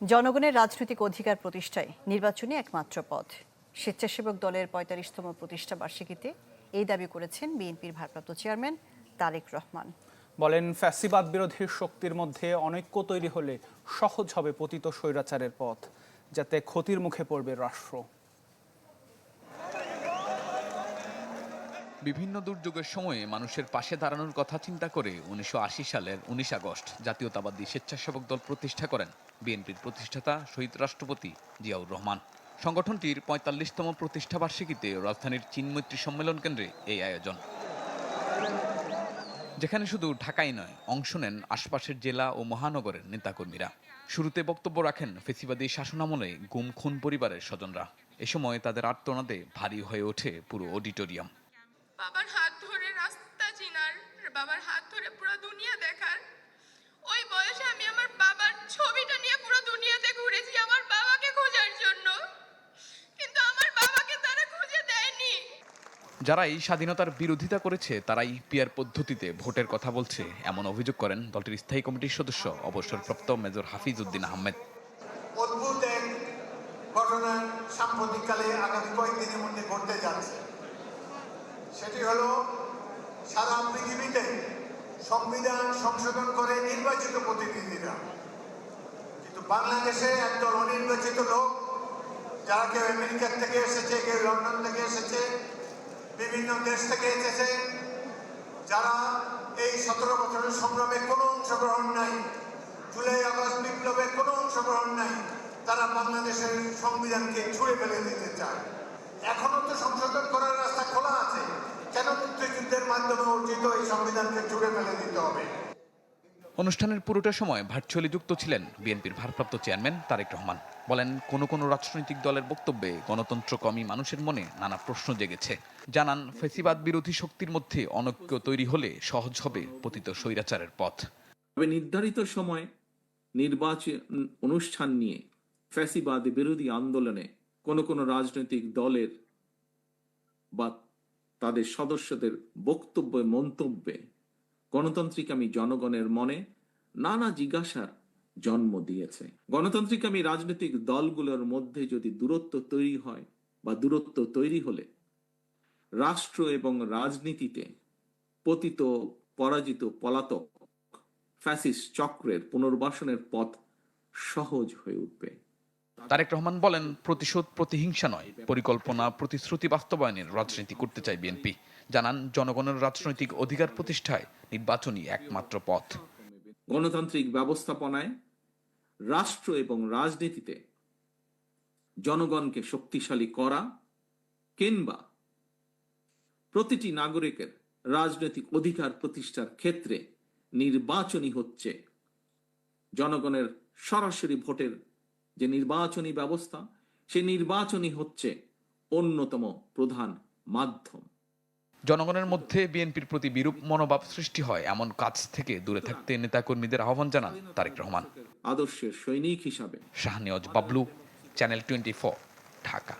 জনগণের রাজনৈতিক অধিকার প্রতিষ্ঠায় নির্বাচনী একমাত্র পথ। স্বেচ্ছাসেবক দলের পঁয়তাল্লিশতম প্রতিষ্ঠা বার্ষিকীতে এই দাবি করেছেন বিএনপির ভারপ্রাপ্ত চেয়ারম্যান তারেক রহমান। বলেন ফ্যাসিবাদ বিরোধী শক্তির মধ্যে অনৈক্য তৈরি হলে সহজ হবে পতিত স্বৈরাচারের পথ, যাতে ক্ষতির মুখে পড়বে রাষ্ট্র। বিভিন্ন দুর্যোগের সময়ে মানুষের পাশে দাঁড়ানোর কথা চিন্তা করে উনিশশো আশি সালের উনিশ আগস্ট জাতীয়তাবাদী স্বেচ্ছাসেবক দল প্রতিষ্ঠা করেন বিএনপির প্রতিষ্ঠাতা শহীদ রাষ্ট্রপতি জিয়াউর রহমান। সংগঠনটির পঁয়তাল্লিশতম প্রতিষ্ঠা বার্ষিকীতে রাজধানীর চীনমৈত্রী সম্মেলন কেন্দ্রে এই আয়োজন। যেখানে শুধু ঢাকাই নয়, অংশ নেন আশপাশের জেলা ও মহানগরের নেতাকর্মীরা। শুরুতে বক্তব্য রাখেন ফেসিবাদী শাসনামলে গুম খুন পরিবারের স্বজনরা। এ সময় তাদের আর্তনাদে ভারী হয়ে ওঠে পুরো অডিটোরিয়াম। বাবার হাত ধরে রাস্তা চিনার বাবার হাত ধরে পুরো দুনিয়া দেখার। ওই বয়সে আমি আমার বাবার ছবিটা নিয়ে পুরো দুনিয়াতে ঘুরেছি আমার বাবাকে খোঁজার জন্য। কিন্তু আমার বাবাকে তারা খুঁজে দেয়নি। যারা এই স্বাধীনতার বিরোধিতা করেছে তারাই পিয়ার পদ্ধতিতে ভোটের কথা বলছে। এমন অভিযোগ করেন দলটির স্থায়ী কমিটির সদস্য অবসরপ্রাপ্ত মেজর হাফিজ উদ্দিন আহমেদ। অদ্ভুত এক ঘটনা সাম্প্রতিককালে আগামী কয়েকদিনের মধ্যে ঘটতে যাচ্ছে। সেটি হলো সারা পৃথিবীতে সংবিধান সংশোধন করে নির্বাচিত প্রতিনিধিরা। কিন্তু বাংলাদেশে একদল অনির্বাচিত লোক, যারা কেউ আমেরিকার থেকে এসেছে, কেউ লন্ডন থেকে এসেছে, বিভিন্ন দেশ থেকে এসেছে, যারা এই সতেরো বছরের সংগ্রামে কোনো অংশগ্রহণ নাই, জুলাই, আগস্ট বিপ্লবে কোনো অংশগ্রহণ নাই, তারা বাংলাদেশের সংবিধানকে ছুঁড়ে ফেলে দিতে চায়। এখনও তো সংশোধন করার রাস্তা খোলা আছে কেন মুক্তিযুদ্ধের মাধ্যমে অর্জিত এই সংবিধানকে ছুঁড়ে ফেলে দিতে হবে অনুষ্ঠানের পুরোটা সময় ভার্চুয়ালি যুক্ত ছিলেন বিএনপির ভারপ্রাপ্ত চেয়ারম্যান তারেক রহমান। বলেন, কোন কোন রাজনৈতিক দলের বক্তব্যে গণতন্ত্র কমই মানুষের মনে নানা প্রশ্ন জেগেছে। জানান, ফেসিবাদ বিরোধী শক্তির মধ্যে অনৈক্য তৈরি হলে সহজ হবে পতিত স্বৈরাচারের পথ। তবে নির্ধারিত সময় নির্বাচন অনুষ্ঠান নিয়ে ফ্যাসিবাদ বিরোধী আন্দোলনে কোন কোন রাজনৈতিক দলের বা তাদের সদস্যদের বক্তব্য, মন্তব্যে গণতান্ত্রিকামী জনগণের মনে নানা জিজ্ঞাসার জন্ম দিয়েছে। গণতান্ত্রিকামী রাজনৈতিক দলগুলোর মধ্যে যদি দূরত্ব তৈরি হয় বা দূরত্ব তৈরি হলে রাষ্ট্র এবং রাজনীতিতে পতিত, পরাজিত পলাতক ফ্যাসিস চক্রের পুনর্বাসনের পথ সহজ হয়ে উঠবে। তারেক রহমান বলেন, প্রতিশোধ প্রতিহিংসা নয়, পরিকল্পনা, প্রতিশ্রুতি বাস্তবায়নের রাজনীতি করতে চায় বিএনপি। জানান জনগণের রাজনৈতিক অধিকার প্রতিষ্ঠায় নির্বাচনই একমাত্র পথ। গণতান্ত্রিক ব্যবস্থাপনায়, রাষ্ট্র এবং রাজনীতিতে জনগণকে শক্তিশালী করা কিংবা প্রতিটি নাগরিকের রাজনৈতিক অধিকার প্রতিষ্ঠার ক্ষেত্রে নির্বাচনই হচ্ছে জনগণের সরাসরি ভোটের যে নির্বাচনী ব্যবস্থা সেই নির্বাচনই হচ্ছে অন্যতম প্রধান মাধ্যম। জনগণের মধ্যে বিএনপির প্রতি বিরূপ মনোভাব সৃষ্টি হয়। এমন কাজ থেকে দূরে থাকতে নেতাকর্মীদের আহ্বান জানান তারেক রহমান। আদর্শের সৈনিক হিসাবে। Shahniaz Bablu channel twenty Dhaka.